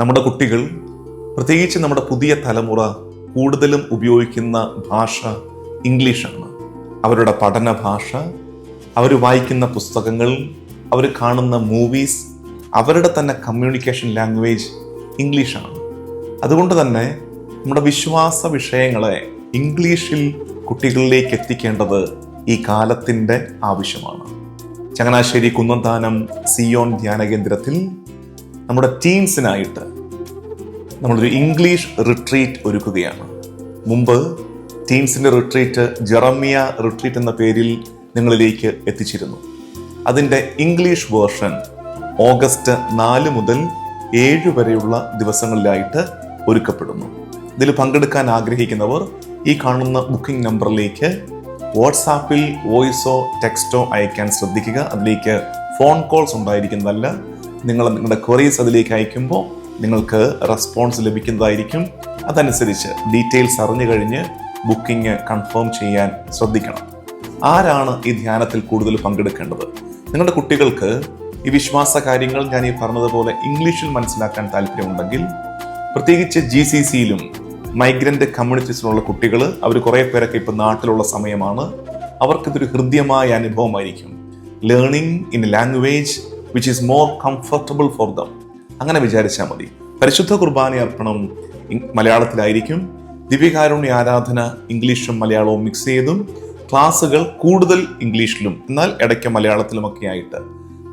നമ്മുടെ കുട്ടികൾ പ്രത്യേകിച്ച് നമ്മുടെ പുതിയ തലമുറ കൂടുതലും ഉപയോഗിക്കുന്ന ഭാഷ ഇംഗ്ലീഷാണ്. അവരുടെ പഠന ഭാഷ അവർ വായിക്കുന്ന പുസ്തകങ്ങൾ അവർ കാണുന്ന മൂവീസ് അവരുടെ തന്നെ കമ്മ്യൂണിക്കേഷൻ ലാംഗ്വേജ് ഇംഗ്ലീഷാണ്. അതുകൊണ്ട് തന്നെ നമ്മുടെ വിശ്വാസ വിഷയങ്ങളെ ഇംഗ്ലീഷിൽ കുട്ടികളിലേക്ക് എത്തിക്കേണ്ടത് ഈ കാലത്തിന്റെ ആവശ്യമാണ്. ചങ്ങനാശ്ശേരി കുന്നന്താനം സിയോൺ ധ്യാന കേന്ദ്രത്തിൽ നമ്മുടെ ടീംസിനായിട്ട് നമ്മളൊരു ഇംഗ്ലീഷ് റിട്രീറ്റ് ഒരുക്കുകയാണ്. മുമ്പ് ടീംസിന്റെ റിട്രീറ്റ് ജെറമിയ റിട്രീറ്റ് എന്ന പേരിൽ നിങ്ങളിലേക്ക് എത്തിച്ചിരുന്നു. അതിന്റെ ഇംഗ്ലീഷ് വേർഷൻ ഓഗസ്റ്റ് നാല് മുതൽ ഏഴ് വരെയുള്ള ദിവസങ്ങളിലായിട്ട് ഒരുക്കപ്പെടുന്നു. ഇതിൽ പങ്കെടുക്കാൻ ആഗ്രഹിക്കുന്നവർ ഈ കാണുന്ന ബുക്കിംഗ് നമ്പറിലേക്ക് വാട്സാപ്പിൽ വോയിസോ ടെക്സ്റ്റോ അയക്കാൻ ശ്രദ്ധിക്കുക. അതിലേക്ക് ഫോൺ കോൾസ് ഉണ്ടായിരിക്കുന്നതല്ല നിങ്ങൾ നിങ്ങളുടെ ക്വറീസ് അതിലേക്ക് അയക്കുമ്പോൾ നിങ്ങൾക്ക് റെസ്പോൺസ് ലഭിക്കുന്നതായിരിക്കും. അതനുസരിച്ച് ഡീറ്റെയിൽസ് അറിഞ്ഞു കഴിഞ്ഞ് ബുക്കിംഗ് കൺഫേം ചെയ്യാൻ ശ്രദ്ധിക്കണം. ആരാണ് ഈ ധ്യാനത്തിൽ കൂടുതൽ പങ്കെടുക്കേണ്ടത്? നിങ്ങളുടെ കുട്ടികൾക്ക് ഈ വിശ്വാസ കാര്യങ്ങൾ ഞാൻ ഈ പറഞ്ഞതുപോലെ ഇംഗ്ലീഷിൽ മനസ്സിലാക്കാൻ താല്പര്യമുണ്ടെങ്കിൽ പ്രത്യേകിച്ച് ജി സി സിയിലും മൈഗ്രന്റ് കമ്മ്യൂണിറ്റീസിലുള്ള കുട്ടികൾ അവർ കുറേ പേരൊക്കെ ഇപ്പം നാട്ടിലുള്ള സമയമാണ്. അവർക്കിതൊരു ഹൃദ്യമായ അനുഭവമായിരിക്കും. Learning in language which is more comfortable for them അങ്ങനെ വിചാരിച്ചാൽ മതി. പരിശുദ്ധ കുർബാന അർപ്പണം മലയാളത്തിലായിരിക്കും. ദിവ്യകാരുണ്യ ആരാധന ഇംഗ്ലീഷും മലയാളവും മിക്സ് ചെയ്തും ക്ലാസ്സുകൾ കൂടുതൽ ഇംഗ്ലീഷിലും എന്നാൽ ഇടയ്ക്ക് മലയാളത്തിലുമൊക്കെ ആയിട്ട്.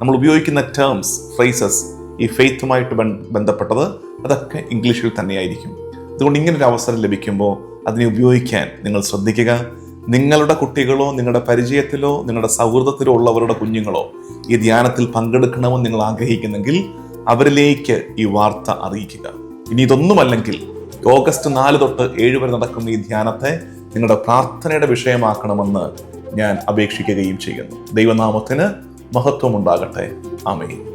നമ്മൾ ഉപയോഗിക്കുന്ന ടേംസ് ഫ്രേസസ് ഈ ഫെയ്ത്തുമായിട്ട് ബന്ധപ്പെട്ടത് അതൊക്കെ ഇംഗ്ലീഷിൽ തന്നെയായിരിക്കും. അതുകൊണ്ട് ഇങ്ങനൊരു അവസരം ലഭിക്കുമ്പോൾ അതിനെ ഉപയോഗിക്കാൻ നിങ്ങൾ ശ്രദ്ധിക്കുക. നിങ്ങളുടെ കുട്ടികളോ നിങ്ങളുടെ പരിചയത്തിലോ നിങ്ങളുടെ സൗഹൃദത്തിലോ ഉള്ളവരുടെ കുഞ്ഞുങ്ങളോ ഈ ധ്യാനത്തിൽ പങ്കെടുക്കണമെന്ന് നിങ്ങൾ ആഗ്രഹിക്കുന്നെങ്കിൽ അവരിലേക്ക് ഈ വാർത്ത അറിയിക്കുക. ഇനി ഇതൊന്നുമല്ലെങ്കിൽ ഓഗസ്റ്റ് നാല് തൊട്ട് ഏഴ് വരെ നടക്കുന്ന ഈ ധ്യാനത്തെ നിങ്ങളുടെ പ്രാർത്ഥനയുടെ വിഷയമാക്കണമെന്ന് ഞാൻ അപേക്ഷിക്കുകയും ചെയ്യുന്നു. ദൈവനാമത്തിന് മഹത്വമുണ്ടാകട്ടെ. ആമേൻ.